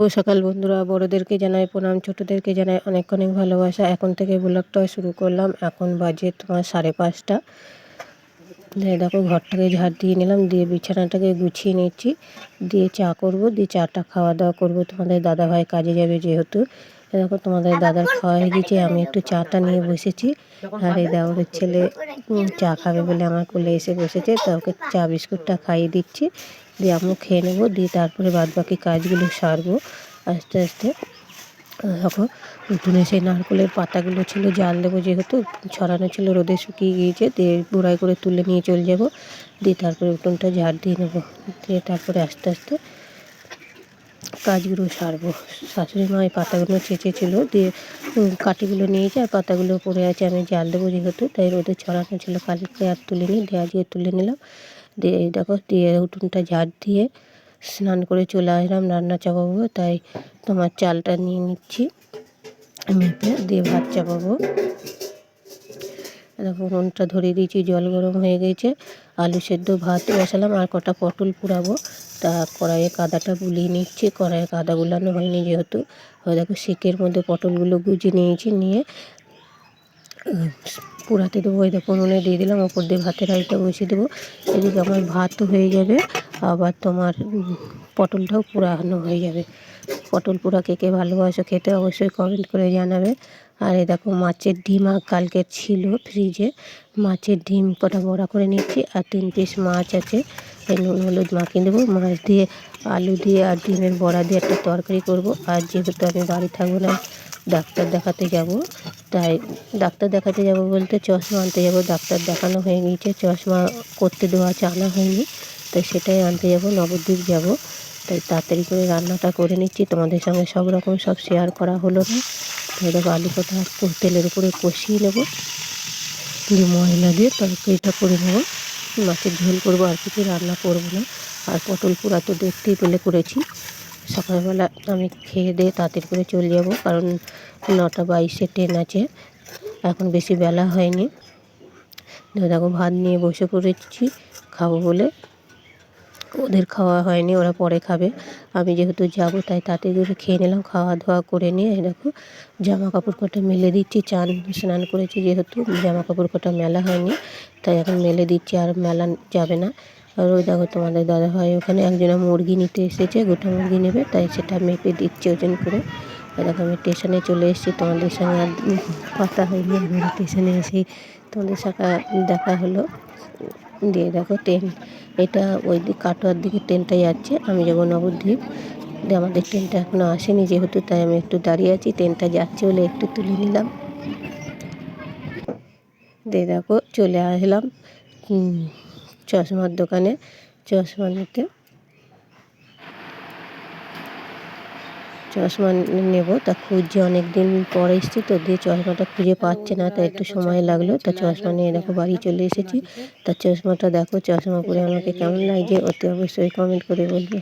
ও সকাল বন্ধুরা, বড়োদেরকে জানাই প্রণাম, ছোটোদেরকে জানাই অনেক অনেক ভালোবাসা। এখন থেকে ব্লগটা শুরু করলাম। এখন বাজে তোমার সাড়ে পাঁচটা। দেখো, ঘরটাকে ঝাড় দিয়ে নিলাম, দিয়ে বিছানাটাকে গুছিয়ে নিচ্ছি। দিয়ে চা করব, দিয়ে চাটা খাওয়া দাওয়া করব। তোমাদের দাদা ভাই কাজে যাবে যেহেতু। দেখো, তোমাদের দাদার খাওয়া হয়ে গেছে, আমি একটু চাটা নিয়ে বসেছি। আর এই দেওয়ারের ছেলে চা খাবে বলে আমার কোলে এসে বসেছে। তা ওকে চা বিস্কুটটা খাইয়ে দিচ্ছি। দিয়ে আমিও খেয়ে নেব দিয়ে তারপরে বাদ বাকি কাজগুলো সারবো আস্তে আস্তে। দেখো উঠোনে সেই নারকেলের পাতাগুলো ছিল জাল দেবো যেহেতু ছড়ানো ছিল রোদে শুকিয়ে গিয়েছে দিয়ে বুড়াই করে তুলে নিয়ে চলে যাব দিয়ে তারপরে উঠোনটা ঝাড় দিয়ে নেব দিয়ে তারপরে আস্তে আস্তে কাজগুলো সারবো। শাশুড়ি মা এই পাতাগুলো চেঁচেছিল দিয়ে উম, কাঠিগুলো নিয়েছে আর পাতাগুলো পড়ে আছে আমি জাল দেবো যেহেতু তাই রোদে ছড়ানো ছিল কালকে আর তুলে নিই দিয়ে তুলে নিলাম। দিয়ে দেখো, দিয়ে উঠোনটা ঝাড় দিয়ে স্নান করে চলে আসলাম রান্না চাপাবো তাই তোমার চালটা নিয়ে নিচ্ছি। মেপে দিয়ে ভাত চাপাবো। দেখো, উনুনটা ধরিয়ে দিয়েছি, জল গরম হয়ে গেছে। আলু সেদ্ধ ভাত বসালাম, আর কটা পটল পুরাবো তা কড়াইয়ে কাদাটা বুলিয়ে নিচ্ছি, কড়াইয়ে কাদা গুলানো হয়নি যেহেতু। দেখো, সেকের মধ্যে পটলগুলো গুজে নিয়েছি, নিয়ে পুরাতে দেবো, ওই দেখো উনুনে দিয়ে দিলাম, ওপর দিয়ে ভাতের হাঁড়িটা বসিয়ে দেবো। এদিকে আমার ভাতও হয়ে যাবে, আবার তোমার পটলটাও পুরানো হয়ে যাবে। পটল পোড়া কে কে ভালোবাসো খেতে অবশ্যই কমেন্ট করে জানাবে। আর এই দেখো মাছের ডিম আর কালকের ছিল ফ্রিজে মাছের ডিম কটা বড়া করে নিচ্ছি, আর তিন পিস মাছ আছে। এই নুন হলুদ মাখিয়ে দেবো, মাছ দিয়ে আলু দিয়ে আর ডিমের বড়া দিয়ে একটা তরকারি করব। আর যেহেতু আমি বাড়ি থাকব না, ডাক্তার দেখাতে যাব। তাই ডাক্তার দেখাতে যাব বলতে চশমা আনতে যাব। ডাক্তার দেখানো হয়ে গিয়েছে, চশমা করতে দেওয়া আছে আনা হয়নি, তাই সেটাই আনতে যাব, নবদ্বীপ যাব। তাই তাড়াতাড়ি করে রান্নাটা করে নিচ্ছি। তোমাদের সঙ্গে সব রকম সব শেয়ার করা হলো না। তাই দেখো আলু কটা তেলের উপরে কষিয়ে নেব। দিয়ে মশলা দিয়ে তরকারিটা করে নেব। মাছের ঝোল করব, আর কিছু রান্না করব না। আর পটল পোড়া তো দেখতেই পেলে করেছি। সকালবেলা আমি খেয়ে দিয়ে তাড়াতাড়ি করে চলে যাব, কারণ নটা বাইশে ট্রেন আছে। এখন বেশি বেলা হয়নি। দেখো, ভাত নিয়ে বসে পড়েছি, খাব বলে। ওদের খাওয়া হয়নি, ওরা পরে খাবে। আমি যেহেতু যাব, তাই তাড়াতাড়ি করে খেয়ে নিলাম খাওয়া দাওয়া করে নিয়ে দেখো জামা কাপড় কটা মেলে দিচ্ছি, চান, স্নান করেছি যেহেতু জামা কাপড় কটা মেলা হয়নি, তাই এখন মেলে দিচ্ছি, আর মেলা যাবে না। আর ওই দেখো তোমাদের দাদা ভাই ওখানে একজনা মুরগি নিতে এসেছে, গোটা মুরগি নেবে, তাই সেটা মেপে দিচ্ছে ওজন করে। দেখো আমি স্টেশনে চলে এসেছি, তোমাদের সঙ্গে আর কথা হয়নি, আমি স্টেশনে এসে তোমাদের সাথে দেখা হলো। দিয়ে দেখো ট্রেন এটা ওই দিক কাটোয়ার দিকে ট্রেনটা যাচ্ছে, আমি যাব নবদ্বীপ। দিয়ে আমাদের ট্রেনটা এখনও আসেনি যেহেতু, তাই আমি একটু দাঁড়িয়ে আছি, ট্রেনটা যাচ্ছে বলে একটু তুলে নিলাম। দিয়ে দেখো চলে আসলাম। চশমার দোকানে, চশমা নিতে। চশমা নেব, তা খুঁজছে অনেক দিন পরে এসেছি তো, দিয়ে চশমাটা খুঁজে পাচ্ছে না তা একটু সময় লাগল, তা চশমা নিয়ে দেখো, বাড়ি চলে এসেছি। তা চশমাটা দেখো, চশমা পরে আমাকে কেমন লাগছে, অতি অবশ্যই কমেন্ট করে বলবে।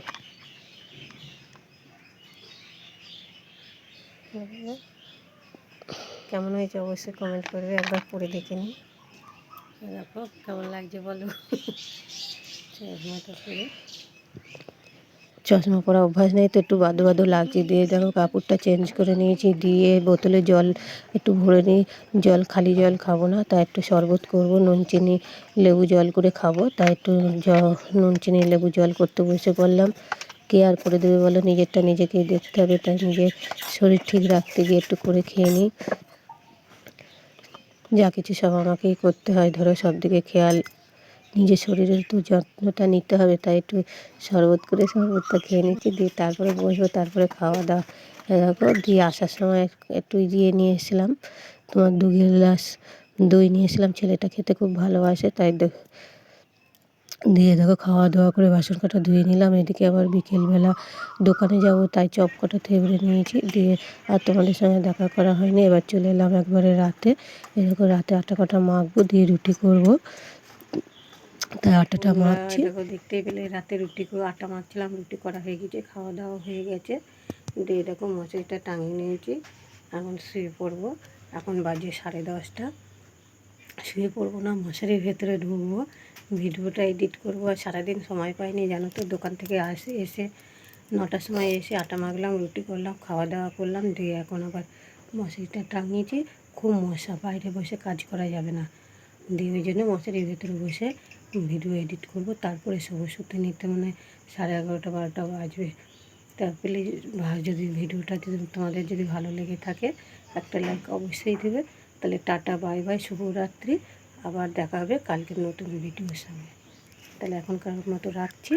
কেমন হয়েছে, অবশ্যই কমেন্ট করবে, একবার পরে দেখে নিই। দেখো কেমন লাগছে বলো। চশমাটা পরে। চশমা পরা অভ্যাস নেই তো, একটু বাদো বাদো লাগছে দিয়ে দেখো কাপড়টা চেঞ্জ করে নিয়েছি, দিয়ে বোতলে জল একটু ভরে নিই। জল, খালি জল খাব না তাই একটু শরবত করব, নুন, চিনি, লেবু জল করে খাব। তাই একটু নুন, চিনি, লেবু জল করতে বসে পড়লাম। কে আর করে দেবে বলো, নিজেরটা নিজেকেই দেখতে হবে তাই নিজের শরীর ঠিক রাখতে গিয়ে একটু করে খেয়ে নিই। যা কিছু সব আমাকেই করতে হয়। ধরো সব দিকে খেয়াল, নিজের শরীরের তো যত্নটা নিতে হবে, তাই একটু শরবত করে শরবতটা খেয়ে নিচ্ছি, দিয়ে তারপরে বসবো, তারপরে খাওয়া দাওয়া। দেখো, দিয়ে আসার সময় একটু দিয়ে নিয়ে এসেছিলাম। তোমার দু গ্লাস দই নিয়ে ছেলেটা খেতে খুব ভালোবাসে, তাই দেখ- দিয়ে দেখো খাওয়া দাওয়া করে বাসন কটা ধুয়ে নিলাম। এদিকে আবার বিকেলবেলা দোকানে যাব তাই চপ কটা থেবড়ে নিয়েছি দিয়ে আর তোমাদের সঙ্গে দেখা করা হয়নি। এবার চলে এলাম একবারে রাতে। এরকম রাতে আটা কটা মাখবো দিয়ে রুটি করব। তাই আটাটা মাখছি। দেখো দেখতেই পেলে রাতে রুটি করে আটা মাখছিলাম রুটি করা হয়ে গেছে খাওয়া দাওয়া হয়ে গেছে। দিয়ে দেখো মশারিটা টাঙিয়ে নিয়েছি এখন শুয়ে পড়ব। এখন বাজে সাড়ে দশটা। শুয়ে পড়ব না মশারির ভেতরে ঢুকবো। ভিডিওটা এডিট করব আর সারাদিন সময় পাইনি, জানো তো, দোকান থেকে আসে, এসে নটার সময় এসে আটা মাখলাম, রুটি করলাম খাওয়া দাওয়া করলাম, দিয়ে এখন আবার মশারিটা টাঙিয়েছি। খুব মশা, বাইরে বসে কাজ করা যাবে না। দিয়ে ওই জন্য মশারির ভেতরে বসে ভিডিও এডিট করব, তারপরে শোবো শুতে নিতে মানে সাড়ে এগারোটা, বারোটা বাজবে। তা প্লিজ যদি ভিডিওটা যদি তোমাদের যদি ভালো লেগে থাকে, একটা লাইক অবশ্যই দেবে। তাহলে টাটা, বাই বাই, শুভরাত্রি। আবার দেখা হবে কালকে নতুন ভিডিওর সঙ্গে। তাহলে এখনকার মতো রাখছি।